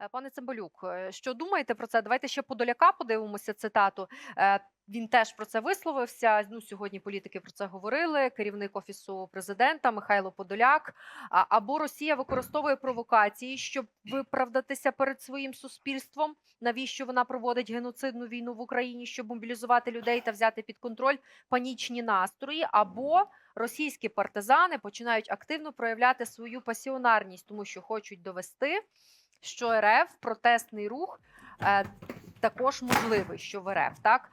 Е, Пане Цимбалюк, е, що думаєте про це? Давайте ще Подоляка подивимося цитату. Е, Він теж про це висловився. Ну сьогодні політики про це говорили. Керівник офісу президента Михайло Подоляк. Або Росія використовує провокації, щоб виправдатися перед своїм суспільством. Навіщо вона проводить геноцидну війну в Україні, щоб мобілізувати людей та взяти під контроль панічні настрої, або російські партизани починають активно проявляти свою пасіонарність, тому що хочуть довести, що РФ протестний рух е, також можливий, що в РФ так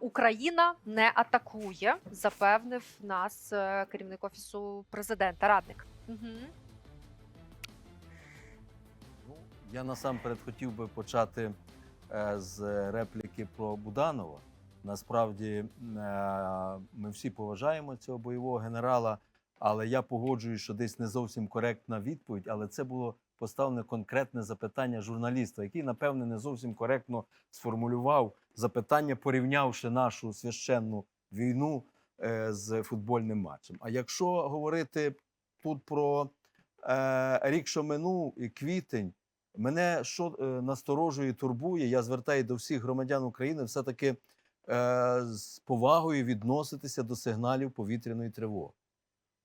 Україна не атакує, запевнив нас е, керівник офісу президента, радник. Угу. Я насамперед хотів би почати е, з репліки про Буданова. Насправді ми всі поважаємо цього бойового генерала, але я погоджуюсь, що десь не зовсім коректна відповідь, але це було поставлене конкретне запитання журналіста, який, напевне, не зовсім коректно сформулював запитання, порівнявши нашу священну війну е, з футбольним матчем. А якщо говорити тут про е, рік, що минув, і квітень, мене що е, насторожує, турбує, я звертаю до всіх громадян України все-таки е, з повагою відноситися до сигналів повітряної тривоги.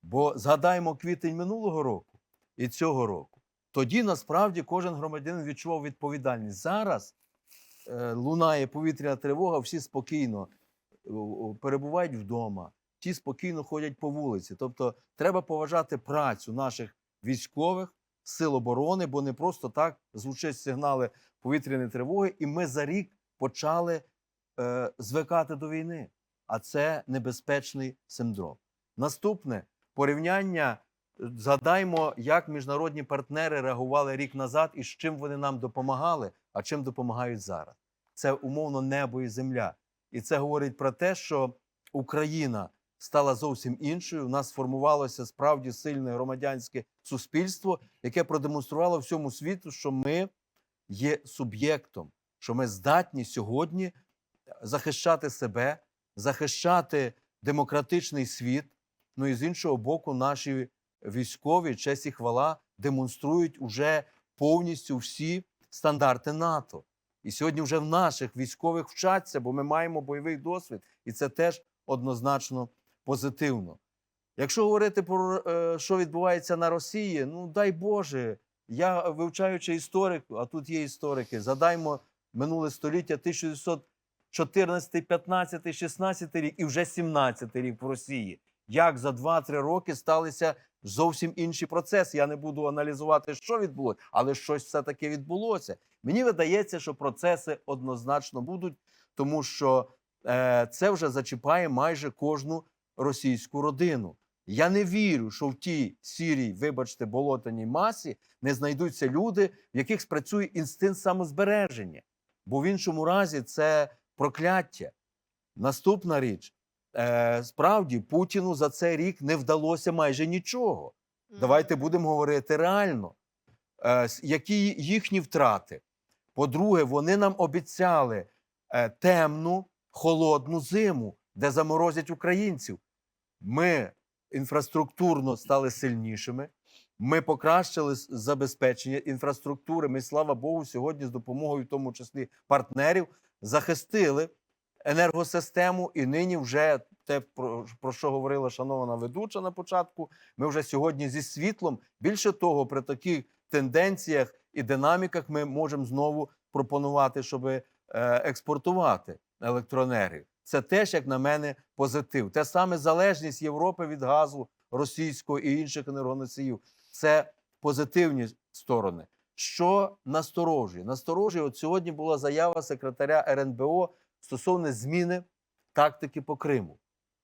Бо згадаємо квітень минулого року і цього року. Тоді насправді кожен громадянин відчував відповідальність. Зараз е, лунає повітряна тривога, всі спокійно е, перебувають вдома, ті спокійно ходять по вулиці. Тобто треба поважати працю наших військових, сил оборони, бо не просто так звучать сигнали повітряної тривоги, і ми за рік почали е, звикати до війни. А це небезпечний синдром. Наступне порівняння. Згадаймо, як міжнародні партнери реагували рік назад і з чим вони нам допомагали, а чим допомагають зараз. Це умовно небо і земля. І це говорить про те, що Україна стала зовсім іншою. У нас сформувалося справді сильне громадянське суспільство, яке продемонструвало всьому світу, що ми є суб'єктом, що ми здатні сьогодні захищати себе, захищати демократичний світ. Ну і з іншого боку, наші військові, честь і хвала, демонструють уже повністю всі стандарти НАТО. І сьогодні вже в наших військових вчаться, бо ми маємо бойовий досвід, і це теж однозначно позитивно. Якщо говорити про е, що відбувається на Росії, ну дай Боже, я вивчаючи історик, а тут є історики, задаймо минуле століття 1914, 15, 16 рік і вже 17 рік в Росії. Як за 2-3 роки сталися зовсім інші процеси. Я не буду аналізувати, що відбулося, але щось все-таки відбулося. Мені видається, що процеси однозначно будуть, тому що е, це вже зачіпає майже кожну російську родину. Я не вірю, що в тій сірій, вибачте, болотаній масі не знайдуться люди, в яких спрацює інстинкт самозбереження. Бо в іншому разі це прокляття. Наступна річ. Е, справді Путіну за цей рік не вдалося майже нічого. Давайте будемо говорити реально, е, які їхні втрати. По-друге, вони нам обіцяли е, темну, холодну зиму, де заморозять українців. Ми інфраструктурно стали сильнішими. Ми покращили забезпечення інфраструктури. Ми, слава Богу, сьогодні з допомогою, в тому числі партнерів, захистили енергосистему, і нині вже те, про, про що говорила шанована ведуча на початку. Ми вже сьогодні зі світлом. Більше того, при таких тенденціях і динаміках ми можемо знову пропонувати, щоб е, експортувати електроенергію. Це теж, як на мене, позитив. Те саме залежність Європи від газу російського і інших енергоносіїв. Це позитивні сторони. Що насторожує? Насторожує, от сьогодні була заява секретаря РНБО стосовно зміни тактики по Криму.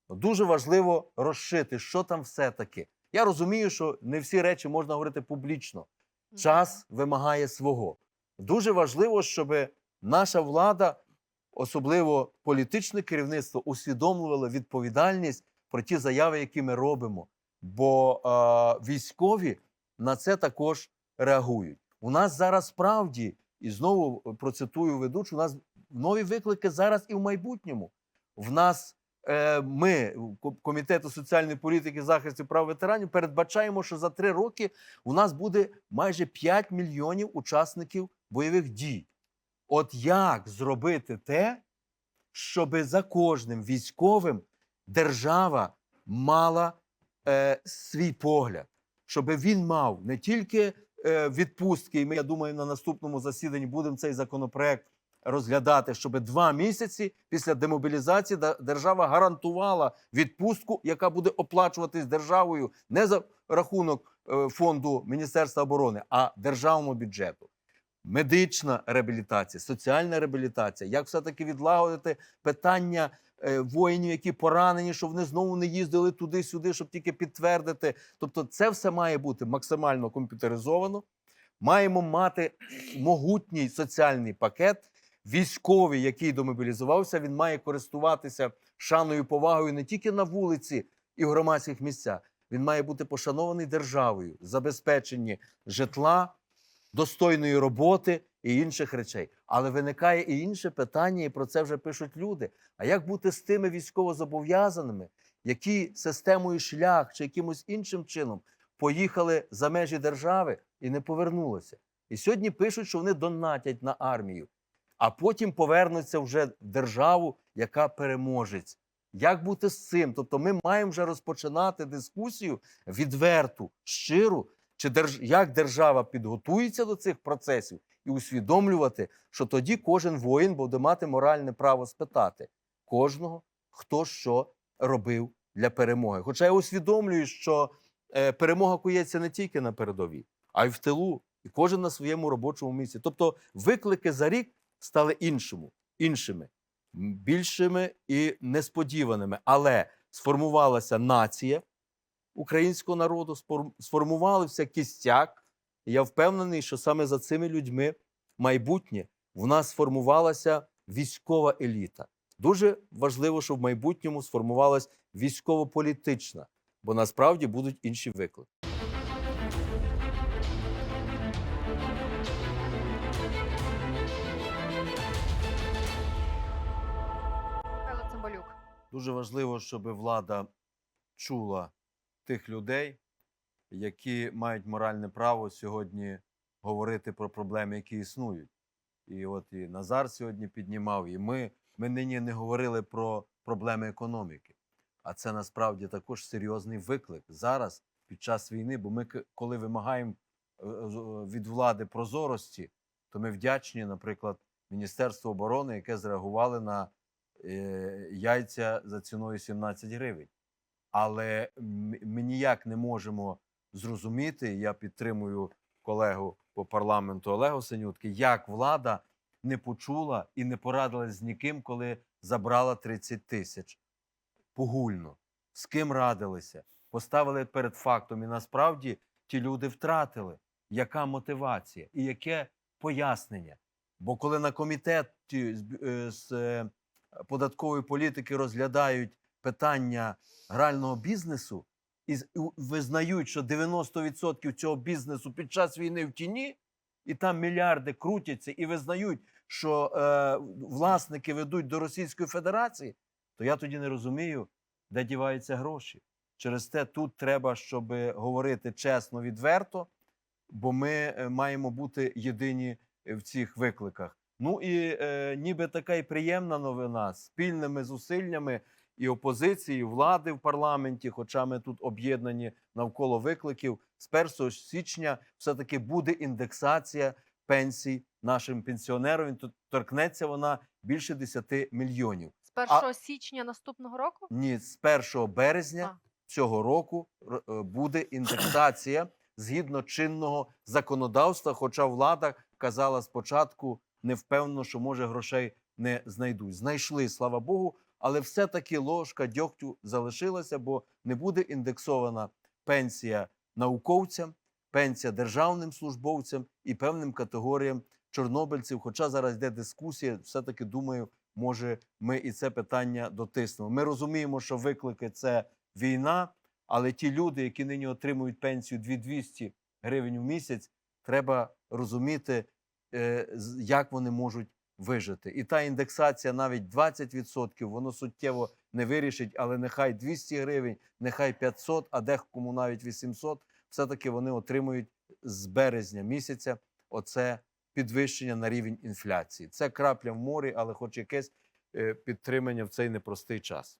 Дуже важливо розшити, що там все-таки. Я розумію, що не всі речі можна говорити публічно. Час вимагає свого. Дуже важливо, щоб наша влада, особливо політичне керівництво, усвідомлювало відповідальність про ті заяви, які ми робимо. Бо е, військові на це також реагують. У нас зараз справді, і знову процитую ведучу, у нас нові виклики зараз і в майбутньому. В нас е, ми, Комітету соціальної політики захисту прав ветеранів, передбачаємо, що за три роки у нас буде майже 5 мільйонів учасників бойових дій. От як зробити те, щоб за кожним військовим держава мала е, свій погляд, щоб він мав не тільки е, відпустки, і ми, я думаю, на наступному засіданні будемо цей законопроект розглядати, щоб два місяці після демобілізації держава гарантувала відпустку, яка буде оплачуватись державою не за рахунок е, фонду Міністерства оборони, а державного бюджету. Медична реабілітація, соціальна реабілітація, як все-таки відлагодити питання е, воїнів, які поранені, щоб вони знову не їздили туди-сюди, щоб тільки підтвердити. Тобто, це все має бути максимально комп'ютеризовано. Маємо мати могутній соціальний пакет. Військовий, який домобілізувався, він має користуватися шаною, повагою не тільки на вулиці і в громадських місцях. Він має бути пошанований державою, забезпеченні житла, достойної роботи і інших речей. Але виникає і інше питання, і про це вже пишуть люди. А як бути з тими військовозобов'язаними, які системою шлях чи якимось іншим чином поїхали за межі держави і не повернулися? І сьогодні пишуть, що вони донатять на армію, а потім повернуться вже в державу, яка переможець. Як бути з цим? Тобто, ми маємо вже розпочинати дискусію відверту, щиру, чи держ... як держава підготується до цих процесів і усвідомлювати, що тоді кожен воїн буде мати моральне право спитати кожного, хто що робив для перемоги. Хоча я усвідомлюю, що е, перемога кується не тільки на передовій, а й в тилу, і кожен на своєму робочому місці. Тобто виклики за рік стали іншому, іншими, більшими і несподіваними. Але сформувалася нація українського народу, сформувався кістяк. Я впевнений, що саме за цими людьми майбутнє в нас сформувалася військова еліта. Дуже важливо, щоб в майбутньому сформувалась військово-політична, бо насправді будуть інші виклики. Дуже важливо, щоб влада чула тих людей, які мають моральне право сьогодні говорити про проблеми, які існують. І от і Назар сьогодні піднімав, і ми, ми нині не говорили про проблеми економіки. А це насправді також серйозний виклик зараз, під час війни. Бо ми, коли вимагаємо е, е, від влади прозорості, то ми вдячні, наприклад, Міністерству оборони, яке зреагувало на яйця за ціною 17 гривень. Але ми ніяк не можемо зрозуміти, я підтримую колегу по парламенту Олегу Синютки, як влада не почула і не порадилась з ніким, коли забрала 30 тисяч погульно. З ким радилися, поставили перед фактом, і насправді ті люди втратили, яка мотивація і яке пояснення. Бо коли на комітеті з, е, е, податкової політики розглядають питання грального бізнесу і визнають, що 90% цього бізнесу під час війни в тіні, і там мільярди крутяться, і визнають, що е, власники ведуть до Російської Федерації, то я тоді не розумію, де діваються гроші. Через те тут треба, щоб говорити чесно, відверто, бо ми е, маємо бути єдині в цих викликах. Ну і е, ніби така і приємна новина спільними зусиллями і опозиції, і влади в парламенті, хоча ми тут об'єднані навколо викликів, з 1 січня все-таки буде індексація пенсій нашим пенсіонерам. Тут торкнеться вона більше 10 мільйонів. З 1 січня наступного року? Ні, з 1 березня А. цього року е, буде індексація згідно чинного законодавства. Хоча влада казала спочатку не впевнено, що може грошей не знайдуть. Знайшли, слава Богу, але все-таки ложка дьогтю залишилася, бо не буде індексована пенсія науковцям, пенсія державним службовцям і певним категоріям чорнобильців. Хоча зараз йде дискусія, все-таки думаю, може, ми і це питання дотиснемо. Ми розуміємо, що виклики це війна, але ті люди, які нині отримують пенсію 2200 гривень в місяць, треба розуміти, як вони можуть вижити. І та індексація навіть 20%, воно суттєво не вирішить, але нехай 200 гривень, нехай 500, а декому навіть 800, все-таки вони отримують з березня місяця оце підвищення на рівень інфляції. Це крапля в морі, але хоч якесь е, підтримання в цей непростий час.